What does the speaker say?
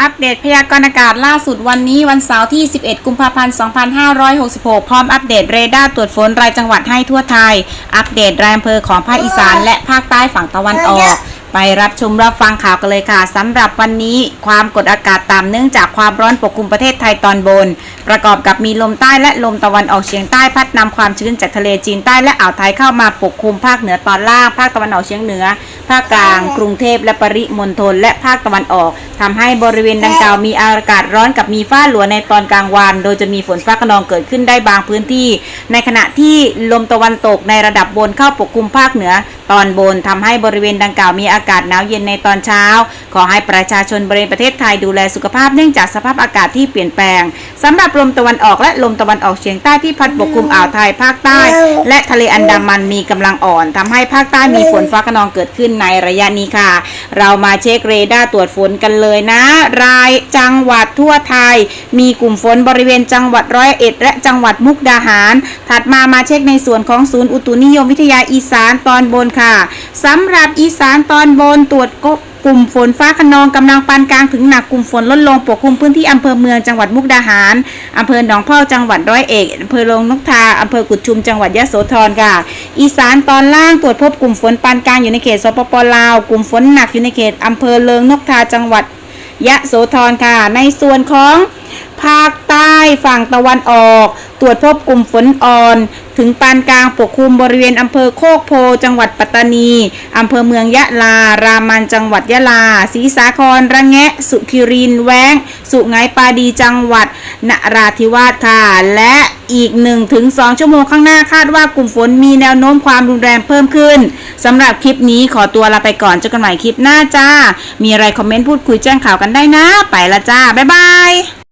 อัปเดตพยากรณ์อากาศล่าสุดวันนี้วันเสาร์ที่ 11 กุมภาพันธ์ 2566 พร้อมอัปเดตเรดาร์ตรวจฝนรายจังหวัดให้ทั่วไทย อัปเดตรายอำเภอของภาคอีสานและภาคใต้ฝั่งตะวันออก ไปรับชมรับฟังข่าวกันเลยค่ะสำหรับวันนี้ความกดอากาศต่ำเนื่องจากความร้อนปกคลุมประเทศไทยตอนบน ประกอบกับมีลมใต้และลมตะวันออกเฉียงใต้พัดนำความชื้นจากทะเลจีนใต้และอ่าวไทยเข้ามาปกคลุมภาคเหนือตอนล่างภาคตะวันออกเฉียงเหนือภาคกลาง กรุงเทพและปริมณฑลและภาคตะวันออกทำให้บริเวณดังกล่าวมีอากาศร้อนกับมีฟ้าหลัวในตอนกลางวัน โดยจะมีฝนฟ้าขนองเกิดขึ้นได้บางพื้นที่ ในขณะที่ลมตะวันตกในระดับบนเข้าปกคลุมภาคเหนือ ตอนบนทำให้บริเวณดังกล่าวมีอากาศหนาวเย็นในตอนเช้า ขอให้ประชาชนบริเวณประเทศไทยดูแลสุขภาพเนื่องจากสภาพอากาศที่เปลี่ยนแปลงสำหรับลมตะวันออกและลมตะวันออกเฉียงใต้ที่พัดปกคลุมอ่าวไทยภาคใต้ และทะเลอันดามันมีกำลังอ่อนทำให้ภาคใต้มีฝนฟ้าขนองเกิดขึ้นในระยะนี้ค่ะ เรามาเช็คเรดาร์ตรวจฝนกันเลยนะ รายจังหวัดทั่วไทย มีกลุ่มฝนบริเวณจังหวัดร้อยเอ็ดและจังหวัดมุกดาหาร ถัดมามาเช็คในส่วนของศูนย์อุตุนิยมวิทยาอีสานตอนบนค่ะสำหรับอีสานตอนบนตรวจกบ กลุ่มฝนฟ้าขนองกำลังปานกลางถึงหนักกลุ่มฝนลดลงปกคลุมพื้นที่อำเภอเมืองจังหวัดมุกดาหารอำเภอหนองพอจังหวัดร้อยเอ็ดอำเภอลงนกทาอำเภอกุดชุมจังหวัดยะโสธรค่ะ อีสานตอนล่างตรวจพบกลุ่มฝนปานกลางอยู่ในเขตสปปลาว กลุ่มฝนหนักอยู่ในเขตอำเภอเลิงนกทาจังหวัดยะโสธรค่ะ ในส่วนของ ภาคใต้ฝั่งตะวันออก ตรวจพบกลุ่มฝนอ่อน ถึงปานกลางปกคลุมบริเวณอำเภอโคกโพ จังหวัดปัตตานี อำเภอเมืองยะลา รามันจังหวัดยะลาศรีสาคร ระแงะ สุขิริน แวง สุไหงปาดีจังหวัดนราธิวาสค่ะ และอีก 1-2 ชั่วโมงข้างหน้าคาดว่ากลุ่มฝนมีแนวโน้มความรุนแรงเพิ่มขึ้นสำหรับคลิปนี้ขอตัวลาไปก่อนเจอกันใหม่คลิปหน้าจ้า มีอะไรคอมเมนต์พูดคุยแจ้งข่าวกันได้นะ ไปละจ้า บ๊ายบาย